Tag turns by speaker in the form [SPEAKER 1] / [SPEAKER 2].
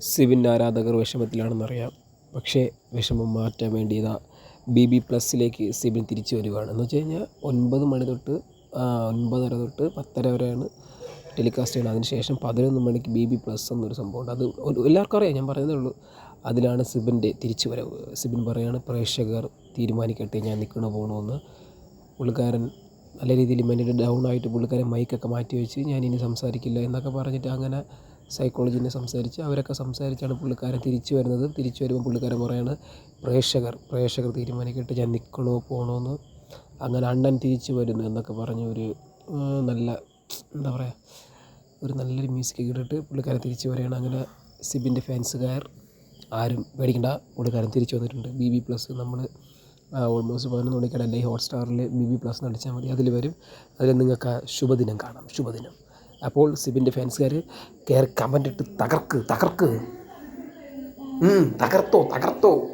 [SPEAKER 1] സിബിന്റെ ആരാധകർ വിഷമത്തിലാണെന്നറിയാം. പക്ഷേ വിഷമം മാറ്റാൻ വേണ്ടി ഇതാ ബി ബി പ്ലസ്സിലേക്ക് സിബിൻ തിരിച്ചു വരികയാണ് എന്ന് വെച്ച് കഴിഞ്ഞാൽ ഒൻപത് മണി തൊട്ട് ഒൻപതര തൊട്ട് പത്തര വരെയാണ് ടെലികാസ്റ്റ് ചെയ്യുന്നത്. അതിനുശേഷം പതിനൊന്ന് മണിക്ക് ബി ബി പ്ലസ് എന്നൊരു സംഭവമുണ്ട്. അത് എല്ലാവർക്കും അറിയാം ഞാൻ പറയുന്നതേ ഉള്ളൂ. അതിലാണ് സിബിന്റെ തിരിച്ചു വരവ്. സിബിൻ പറയാണ് പ്രേക്ഷകർ തീരുമാനിക്കട്ടെ ഞാൻ നിൽക്കണോ പോകണമെന്ന് പുള്ളിക്കാരൻ നല്ല രീതിയിൽ മെന്റലി ഡൗൺ ആയിട്ട് പുള്ളിക്കാരൻ മൈക്കൊക്കെ മാറ്റി വെച്ച് ഞാൻ ഇനി സംസാരിക്കില്ല എന്നൊക്കെ പറഞ്ഞിട്ട് അങ്ങനെ സൈക്കോളജിനെ സംസാരിച്ച് അവരൊക്കെ സംസാരിച്ചാണ് പുള്ളിക്കാരൻ തിരിച്ചു വരുന്നത്. തിരിച്ചു വരുമ്പോൾ പുള്ളിക്കാരൻ പറയാണ് പ്രേക്ഷകർ പ്രേക്ഷകർ തീരുമാനിക്കട്ടെ ഞാൻ നിൽക്കണോ പോകണോ എന്ന് അങ്ങനെ അണ്ണൻ തിരിച്ചു വരുന്നു എന്നൊക്കെ പറഞ്ഞ് ഒരു നല്ല എന്താ പറയുക ഒരു നല്ലൊരു മ്യൂസിക് കേട്ടിട്ട് പുള്ളിക്കാരൻ തിരിച്ചു വരികയാണ്. അങ്ങനെ സിബിന്റെ ഫാൻസുകാർ ആരും പേടിക്കണ്ട പുള്ളിക്കാരൻ തിരിച്ചു വന്നിട്ടുണ്ട്. ബി ബി പ്ലസ് നമ്മൾ ഓൾമോസ്റ്റ് പതിനൊന്ന് മണിക്കാണ് അല്ലെങ്കിൽ ഹോട്ട്സ്റ്റാറിൽ ബി ബി പ്ലസ് അടിച്ചാൽ മതി. അതിൽ വരും. അതിൽ നിങ്ങൾക്ക് ശുഭദിനം കാണാം. ശുഭദിനം. അപ്പോൾ സിബിന്റെ ഫാൻസുകാർ കയറി കമന്റ് ഇട്ട് തകർക്ക് തകർക്ക്. തകർത്തോ തകർത്തോ.